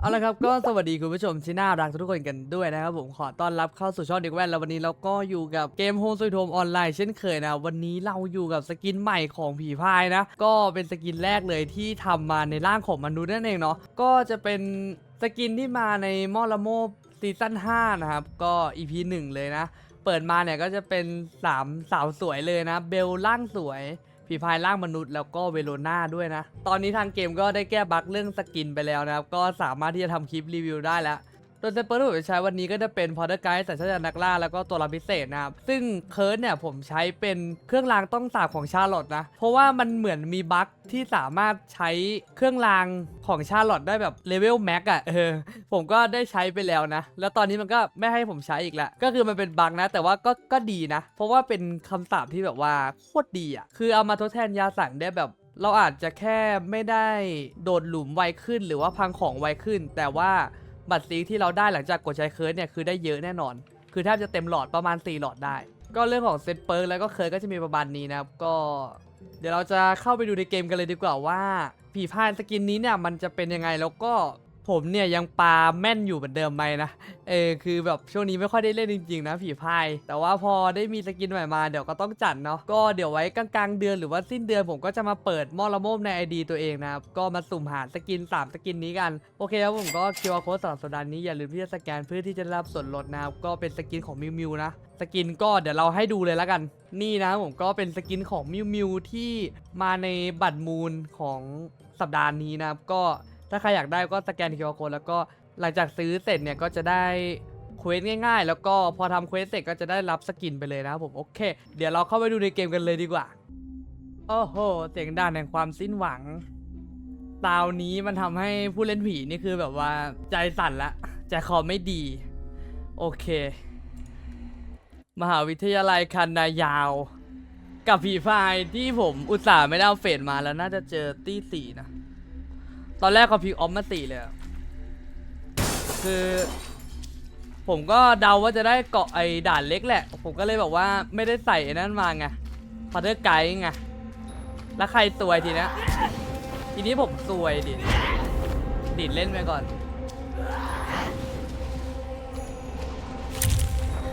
เอาละครับก็สวัสดีคุณผู้ชมที่น่ารักทุกคนกันด้วยนะครับผมขอต้อนรับเข้าสู่ช่องเด็กแว่นแล้ววันนี้เราก็อยู่กับเกมโฮมสวีทโฮมออนไลน์เช่นเคยนะวันนี้เราอยู่กับสกินใหม่ของผีพายนะ ก็เป็นสกินแรกเลยที่ทำมาในร่างของมนุษย์นั่นเองเนาะก็จะเป็นสกินที่มาในมอลโมซีซั่น5นะครับก็ EP 1เลยนะ เปิดมาเนี่ยก็จะเป็นสามสาวสวยเลยนะ เบลร่างสวย ผีพายร่างมนุษย์แล้วก็เวโรนาด้วยนะ ตอนนี้ทางเกมก็ได้แก้บั๊กเรื่องสกินไปแล้วนะครับ ก็สามารถที่จะทำคลิปรีวิวได้แล้ว โดยเซเปอร์ที่ผมใช้วันนี้ก็จะเป็นพอดไกด์สัญชาตนักล่าแล้วก็ตัวรับพิเศษนะครับ ซึ่งเคิร์ดเนี่ยผมใช้เป็นเครื่องรางต้องสาบของชาร์ลอตนะ เพราะว่ามันเหมือนมีบั๊กที่สามารถใช้เครื่องรางของชาร์ลอตได้แบบเลเวลแม็กอะเออผมก็ได้ใช้ไปแล้วนะ แล้วตอนนี้มันก็ไม่ให้ผมใช้อีกแล้วก็คือมันเป็นบั๊กนะ แต่ว่าก็ก็ดีนะ เพราะว่าเป็นคำสาปที่แบบว่าโคตรดีอะคือเอามาทดแทนยาสั่งได้แบบเราอาจจะแค่ไม่ได้โดดหลุมไวขึ้น หรือว่าพังของไวขึ้น แต่ว่า บัตรซีที่เราได้หลังจากกดใช้เคิร์สเนี่ยคือได้เยอะแน่นอน คือแทบจะเต็มหลอดประมาณ 4 หลอดได้ ก็เรื่องของเซตเปิร์กแล้วก็เคิร์สก็จะมีประมาณนี้นะครับก็ เดี๋ยวเราจะเข้าไปดูในเกมกันเลยดีกว่าว่าผีพายสกินนี้เนี่ยมันจะเป็นยังไงแล้วก็ ผมเนี่ยยังปาแม่นอยู่เหมือนเดิมไหมนะเออคือแบบช่วงนี้ไม่ค่อยได้เล่นจริงๆนะผีพาย แต่ว่าพอได้มีสกินใหม่มาเดี๋ยวก็ต้องจัดเนาะก็เดี๋ยวไว้กลางๆเดือนหรือว่าสิ้นเดือนผมก็จะมาเปิดมอละโมบใน ID ตัวเองนะครับก็มาสุ่มหาสกิน 3 สกินนี้กัน โอเคครับผมก็คิวอาร์โค้ดสำหรับสัปดาห์นี้อย่าลืมที่จะสแกนเพื่อที่จะรับส่วนลดนะครับก็เป็นสกินของมิวมิวนะสกินก็เดี๋ยวเราให้ดูเลยแล้วกัน นี่นะผมก็เป็นสกินของมิวมิวที่มาในบัตรมูลของสัปดาห์นี้นะครับก็ ถ้าใครอยากได้ก็สแกน QR code แล้วก็หลังจากซื้อเสร็จเนี่ยก็จะได้เควสง่ายๆ แล้วก็พอทำเควสเสร็จก็จะได้รับสกินไปเลยนะครับผมโอเค เดี๋ยวเราเข้าไปดูในเกมกันเลยดีกว่า โอ้โห เสียงด่านแห่งความสิ้นหวังตาวนี้มันทำให้ผู้เล่นผีนี่คือแบบว่าใจสั่นละใจคอไม่ดี โอเค มหาวิทยาลัยคันนายาว กับผีพายที่ผมอุตส่าห์ไม่ได้เอาเฟดมาแล้วน่าจะเจอตี้สี่นะ ตอนแรกเขาพิกออฟมาสี่เลยอะคือ ผมก็เดาว่าจะได้เกาะไอ้ด่านเล็กแหละ ผมก็เลยแบบว่าไม่ได้ใส่ไอ้นั่นมาไงพาเทอร์ไกด์ไง แล้วใครซวยทีเนี้ยทีนี้ผมซวยดิดิดเล่นไปก่อน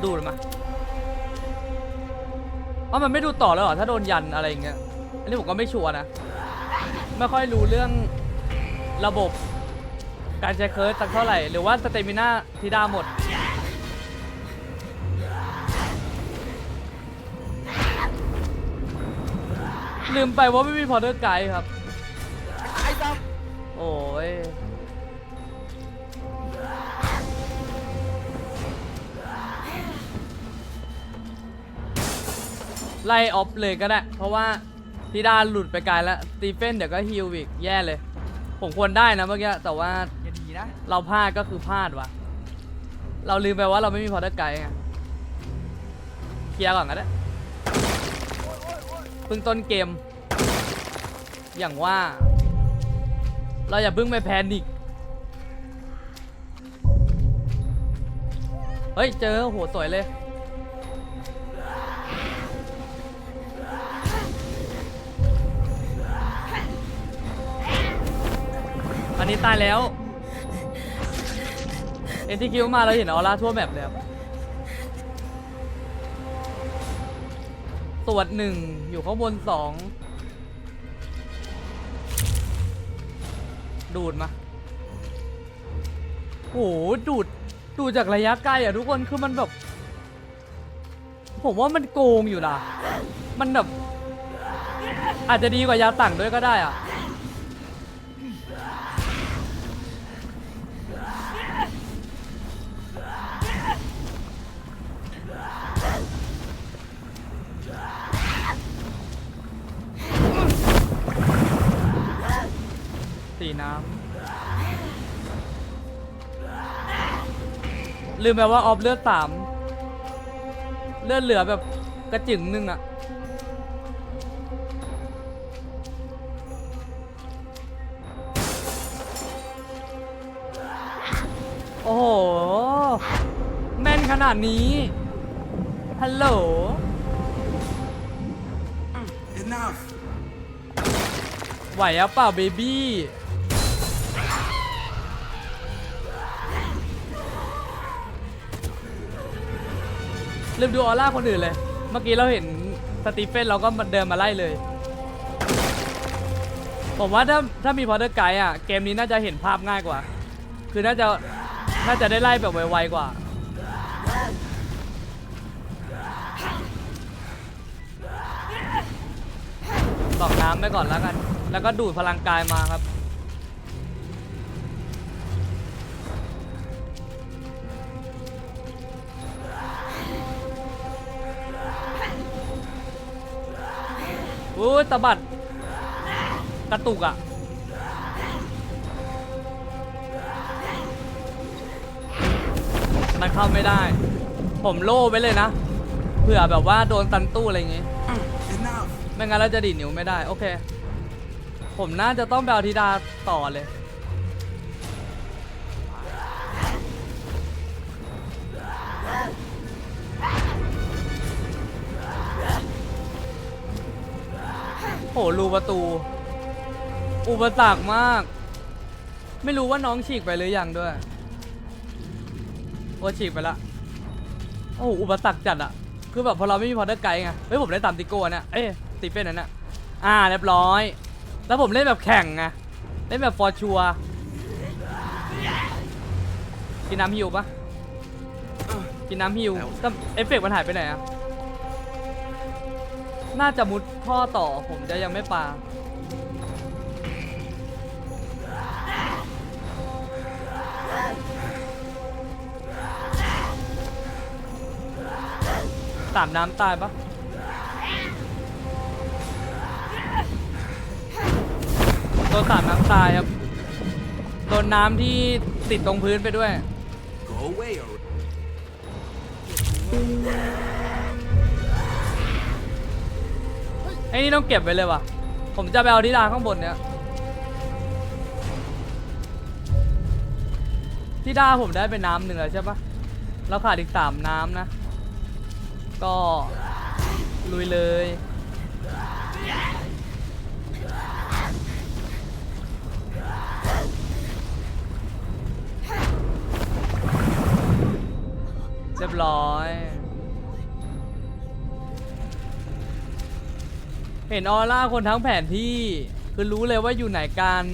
ดูดมาว่ามันไม่ดูต่อแล้วเหรอถ้าโดนยันอะไรอย่างเงี้ย อันนี้ผมก็ไม่ชัวร์นะ ไม่ค่อยรู้เรื่อง ระบบ การใช้เคิร์สสักเท่าไหร่ หรือว่าสเตมิน่าที่ได้หมด ลืมไปว่าไม่มีพอร์เตอร์ไกด์ครับโอ้ย ไล่ออฟเลยก็ได้ เพราะว่าธิดาหลุดไปไกลแล้วสตีเฟนเดี๋ยวก็ฮิวอีก แย่เลย ผมควรได้นะเมื่อกี้แต่ว่าอย่าดีนะเราพลาดก็คือพลาดว่ะ เราลืมไปว่าเราไม่มีพอร์เตอร์ไกด์ไงเคลียร์ก่อนก็ได้เพิ่งต้นเกม อย่างว่า เราอย่าเพิ่งไปแพนิกเฮ้ย เจอโหสวยเลย นนี้ตายแล้วเอ็นที่คิวมาเราเห็นออร่าทั่วแมปเลยครับตรวจหนึ่งอยู่ข้างบนสองดูดมาโอ้โหดูดดูจากระยะไกลอะทุกคนคือมันแบบ ผมว่ามันโกงอยู่นะมันแบบอาจจะดีกว่ายาสั่งด้วยก็ได้อะ ลืมไปว่าออฟเลือดสามเลือดเหลือแบบกระจึงหนึงอะโอ้โห แม่นขนาดนี้ ฮัลโหล Enough! ไหวอะเปล่าเบบี้ ลืมดูออร่าคนอื่นเลย เมื่อกี้เราเห็นสตีเฟนเราก็เดินมาไล่เลย ผมว่าถ้าถ้ามีพอเตอร์ไกด์อะ เกมนี้น่าจะเห็นภาพง่ายกว่า คือน่าจะน่าจะได้ไล่แบบไวๆกว่าบอกน้ำไปก่อนแล้วกัน แล้วก็ดูดพลังกายมาครับ อ้ยตะบัดกระตุกอะมันเข้าไม่ได้ ผมโล่ไปเลยนะเผื่อแบบว่าโดนตันตู้อะไรอย่างงี้ไม่งั้นเราจะดีดนิ้วไม่ได้ โอเค ผมน่าจะต้องไปเอาธิดาต่อเลย โหรูประตู อุปสรรคมาก ไม่รู้ว่าน้องฉีกไปหรือยังด้วย โอ้ฉีกไปละ โอ้โหอุปสรรคจัดอะคือแบบพอเราไม่มีพอเตอร์ไกด์ไง เฮ้ยผมได้ตามติโก้เนี่ย เอ้ยตีเฟนนั่นน่ะ อ่าเรียบร้อย แล้วผมเล่นแบบแข่งไง เล่นแบบฟอร์ชัวกินน้ำฮิวปะกินน้ำฮิวแต่เอฟเฟกต์มันหายไปไหนอะ น่าจะมุดท่อต่อผมจะยังไม่ปาสามน้ำตายปะโดนสามน้ำตายครับ โดนน้ำที่ติดตรงพื้นไปด้วย Go away. ไอ้นี่ต้องเก็บไว้เลยว่ะ ผมจะไปเอาที่ดาข้างบนเนี้ยที่ดาผมได้เป็นน้ำหนึ่งแล้วใช่ปะเราขาดอีกสามน้ำนะ ก็ลุยเลยเรียบร้อย เห็นออร่าคนทั้งแผนที่ คือรู้เลยว่าอยู่ไหนกัน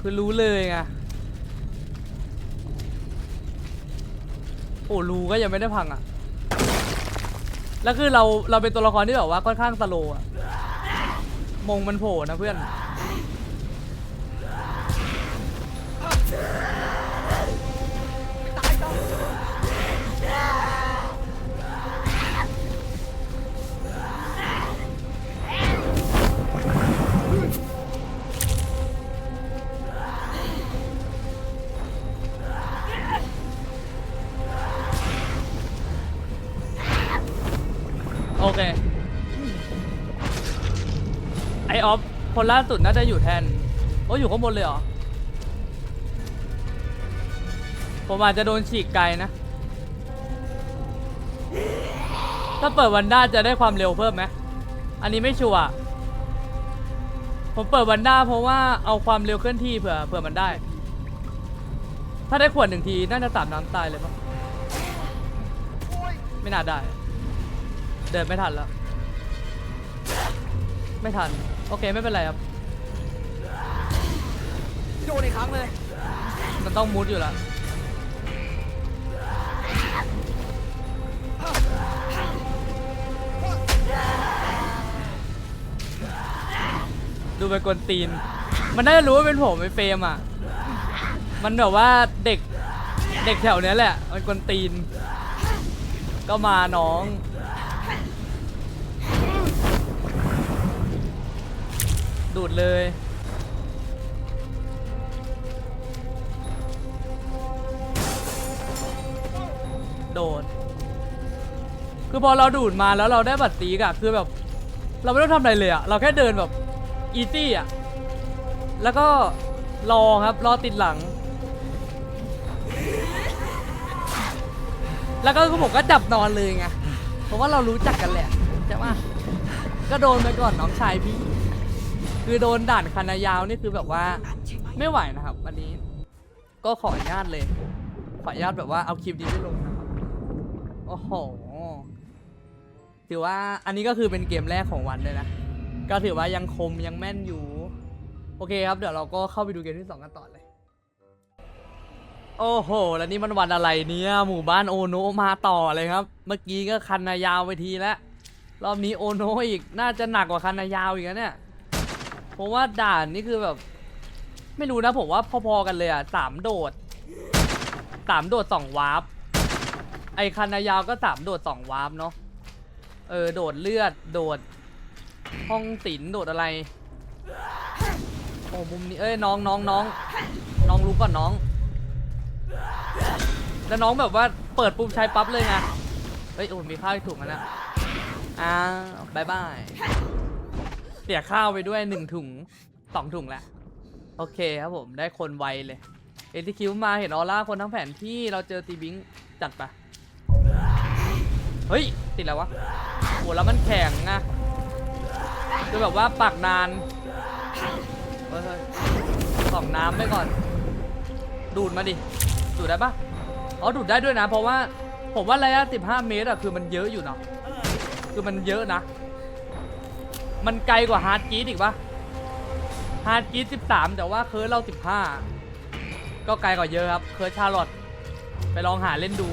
คือรู้เลยไงโอ้รูก็ยังไม่ได้พังอะ แล้วคือเราเราเป็นตัวละครที่แบบว่าค่อนข้างสโลอะ มงมันโผล่นะเพื่อน คนล่าสุดน่าจะอยู่แทน โอ้อยู่ข้างบนเลยเหรอ ผมอาจจะโดนฉีกไกลนะ ถ้าเปิดวันด้าจะได้ความเร็วเพิ่มไหม อันนี้ไม่ชัวร์ ผมเปิดวันด้าเพราะว่าเอาความเร็วเคลื่อนที่เผื่อเผื่อมันได้ ถ้าได้ขวดหนึ่งทีน่าจะสามน้ำตายเลยปะไม่น่าได้ เดินไม่ทันแล้ว ไม่ทัน อเคไม่เป็นไรครับโดนอีกครั้งเลย มันต้องมุดอยู่แล้วดูไปกวนตีน มันน่าจะรู้ว่าเป็นผมไอ้เฟรมอะ มันแบบว่าเด็กเด็กแถวเนี้ยแหละ มันกวนตีน ก็มาน้อง ดูดเลย โดน คือพอเราดูดมาแล้วเราได้บัตรตีกอะคือแบบ เราไม่ต้องทำอะไรเลยอะเราแค่เดินแบบอีซี่อะแล้วก็รอครับรอติดหลัง แล้วก็ผมก็จับนอนเลยไงเพราะว่าเรารู้จักกันแหละใช่ปะก็โดนไปก่อนน้องชายพี่ คือโดนด่านคันยาวนี่คือแบบว่าไม่ไหวนะครับอันนี้ ก็ขออนุญาตเลย ขออนุญาตแบบว่าเอาคลิปนี้ไปลงนะครับโอ้โหถือว่าอันนี้ก็คือเป็นเกมแรกของวันเลยนะ ก็ถือว่ายังคมยังแม่นอยู่ โอเคครับเดี๋ยวเราก็เข้าไปดูเกมที่สองกันต่อเลย โอ้โห แล้วนี่มันวันอะไรเนี่ย หมู่บ้านโอโนะมาต่อเลยครับ เมื่อกี้ก็คันนายาวไปทีแล้ว รอบนี้โอโนะอีก น่าจะหนักกว่าคันนายาวอีกนะเนี่ย ผมว่าด่านนี่คือแบบ ไม่รู้นะผมว่าพอๆกันเลยอะสามโดดสามโดดสองวาร์ปไอคันนายาวก็สามโดดสองวาร์ปเนาะเออโดดเลือดโดด ห้องศิลโดดอะไรโอ้มุมนี้เอ้ยน้องน้องน้องน้องรู้ก่อนน้อง แล้วน้องแบบว่าเปิดปุ่มใช้ปั๊บเลยไงเฮ้ยโอ้มีข้าวถุงแล้วนะอ่าบายบาย เสียข้าวไปด้วยหนึ่งถุงสองถุงแล้วโอเคครับผมได้คนไวเลยเอทีคิวมาเห็นออร่าคนทั้งแผนที่เราเจอตีบิงจัดไปเฮ้ย ติดแล้ววะโหแล้วมันแข็งอะคือแบบว่าปักนานเฮ้ยเฮ้ยส่องน้ำไปก่อน ดูดมาดิ ดูดได้ปะอ๋อดูดได้ด้วยนะ เพราะว่าผมว่าระยะ 15 เมตรอะคือมันเยอะอยู่เนาะคือมันเยอะนะ มันไกลกว่าฮาร์ดกรีดอีกปะฮาร์ดกรีด13แต่ว่าเคิร์ดเรา15ก็ไกลกว่าเยอะครับ เคิร์ดชาร์ลอตไปลองหาเล่นดู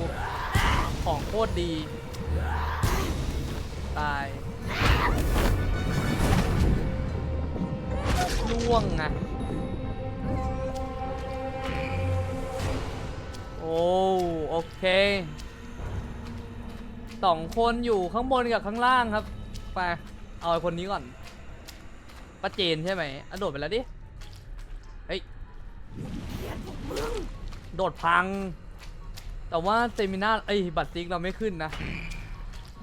ของโคตรดี ตายล่วงไงโอ้โอเคสองคนอยู่ข้างบนกับข้างล่างครับ ไป เอาไอ้คนนี้ก่อนป้าเจนใช่ไหมอะโดดไปแล้วดิ เฮ้ย โดดพัง แต่ว่าเซมินาไอ้ยบัตรซิกเราไม่ขึ้นนะ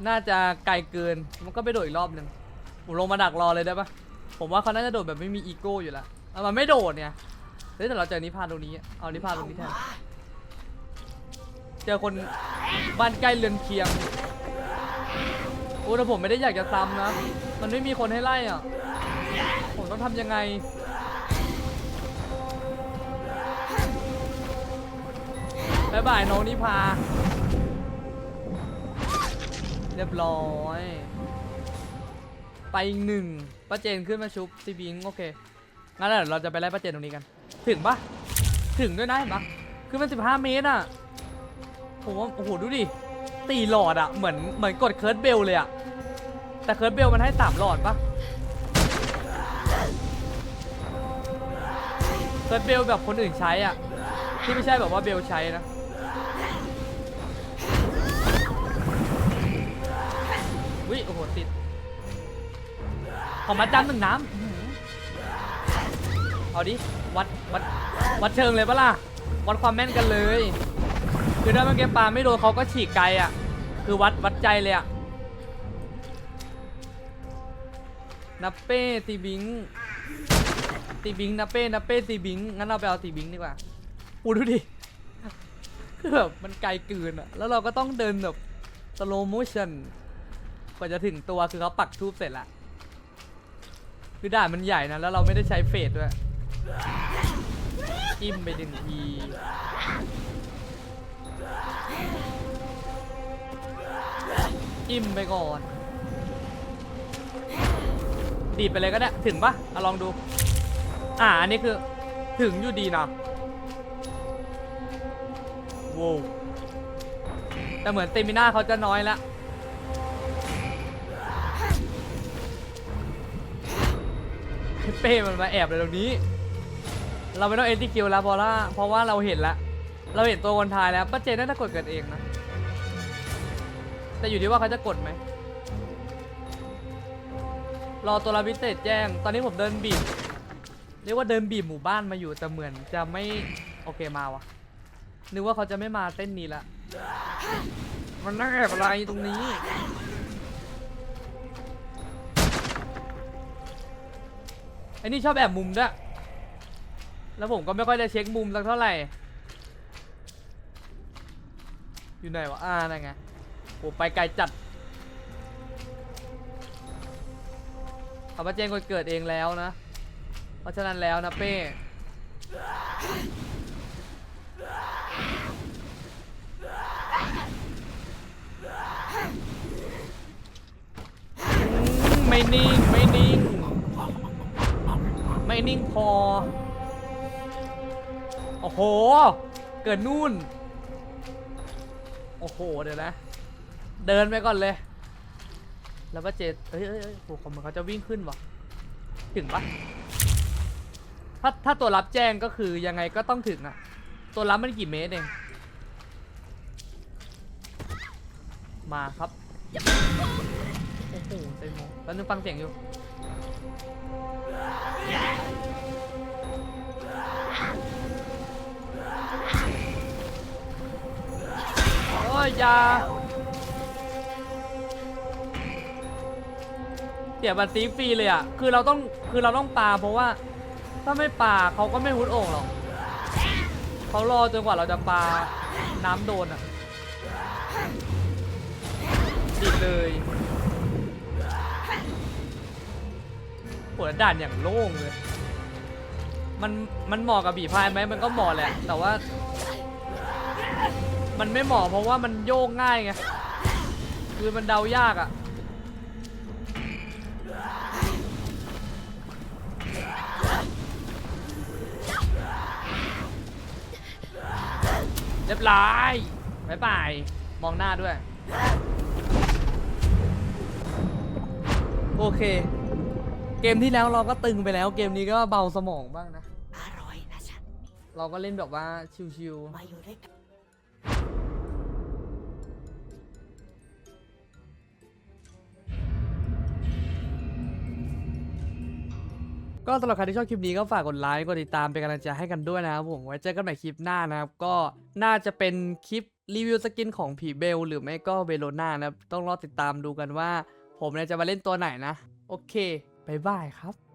น่าจะไกลเกิน มันก็ไปโดดอีกรอบหนึ่งผมลงมาดักรอเลยได้ปะผมว่าเขาน่าจะโดดแบบไม่มีอีโก้อยู่ล้วเอามันไม่โดดเนี่ย เฮ้ยแต่เราเจอนิพานตรงนี้ เอานิพานตรงนี้แทน เจอคนบ้านใกล้เรือนเคียง อ้แต่ผมไม่ได้อยากจะซ้ำนะ มันไม่มีคนให้ไล่อะ ผมต้องทำยังไงบายบายน้องนิพา เรียบร้อย ไปอีกหนึ่งป้าเจนขึ้นมาชุบซีบิงโอเค งั้นเดี๋ยวเราจะไปไล่ป้าเจนตรงนี้กัน ถึงปะถึงด้วยนะเห็นปะคือมัน15เมตรอะผมว่าโอ้โหดูดิตีหลอดอะเหมือนเหมือนกดเคิร์ดเบลเลยอะ แต่เคิร์ดเบลมันให้สามหลอดปะเคิร์ดเบลแบบคนอื่นใช้อะ ที่ไม่ใช่แบบว่าเบลใช้นะวิโอ้โหติด ขอมาจำหนึ่งน้ำเอาดิ วัด วัด วัดเชิงเลยปะล่ะ วัดความแม่นกันเลย คือถ้าเมื่อกี้ปลาไม่โดนเขาก็ฉีกไกลอะ คือวัด วัดใจเลยอะ นับเป้ตีบิงตีบิงนับเป้นับเป้ตีบิงงั้นเราไปเอาตีบิงดีกว่าอูดูดิคือแบบมันไกลเกินอะแล้วเราก็ต้องเดินแบบ slow motion กว่าจะถึงตัวคือเขาปักทูบเสร็จละคือด่านมันใหญ่นะแล้วเราไม่ได้ใช้เฟสด้วยจิ้มไปหนึ่งทีจิ้มไปก่อน ดีดไปเลยก็ได้ถึงปะเอาลองดู อ่าอันนี้คือถึงอยู่ดีนะโว้วแต่เหมือนเตมิน่าเขาจะน้อยละเป้มันมาแอบเลยตรงนี้ เราไม่ต้องเอ็นทีคิวแล้วเพราะว่าเพราะว่าเราเห็นละเราเห็นตัวคนทายแล้วป้าเจนน่าจะกดเกิดเองนะ แต่อยู่ที่ว่าเขาจะกดไหม รอตัวรับพิเศษแจ้ง ตอนนี้ผมเดินบีบเรียกว่าเดินบีบหมู่บ้านมาอยู่แต่เหมือนจะไม่โอเคมาวะนึกว่าเขาจะไม่มาเต้นนี้ละ มันนั่งแอบอะไรตรงนี้ไอ้นี่ชอบแอบมุมด้วยแล้วผมก็ไม่ค่อยได้เช็คมุมสักเท่าไหร่ อยู่ไหนวะอ่านั่นไงโหไปไกลจัด ขามาเจนคนเกิดเองแล้วนะ เพราะฉะนั้นแล้วนะเป้ไม่นิ่ง ไม่นิ่ง ไม่นิ่งพอ โอ้โห เกิดนู่น โอ้โห เดี๋ยวนะ เดินไปก่อนเลย แล้วก็เจดเอ้ยเอ้ยเอ้ยโอ้โหมันเขาจะวิ่งขึ้นวะถึงปะถ้าถ้าตัวรับแจ้งก็คือยังไงก็ต้องถึงอะตัวรับมันกี่เมตรเอง มาครับโอ้โหเต็มโมแล้วนึงฟังเสียงอยู่ โอ้ยอยา เดี๋ยวมันตีฟรีเลยอะ คือเราต้องคือเราต้องปาเพราะว่า ถ้าไม่ปาเขาก็ไม่ฮุดโอ่งหรอกเขารอจนกว่าเราจะปาน้ำโดนอะดีดเลยปวดด่านอย่างโล่งเลย มันมันเหมาะกับบีพายไหมมันก็เหมาะแหละ แต่ว่า มันไม่เหมาะเพราะว่ามันโยกง่ายไง คือมันเดายากอะ่ะ เรียบร้อยบายบาย มองหน้าด้วย โอเค เกมที่แล้วเราก็ตึงไปแล้ว เกมนี้ก็เบาสมองบ้างนะ อร่อยนะฉัน เราก็เล่นแบบว่าชิวๆ มาอยู่ด้วยกัน ก็สำหรับใครที่ชอบคลิปนี้ก็ฝากกดไลค์กดติดตามเป็นกำลังใจให้กันด้วยนะครับผมไว้เจอกันใหม่คลิปหน้านะครับ ก็น่าจะเป็นคลิปรีวิวสกินของผีเบล หรือไม่ก็เวโรนานะครับต้องรอติดตามดูกันว่า ผมเนี่ยจะมาเล่นตัวไหนนะ โอเคบายบายครับ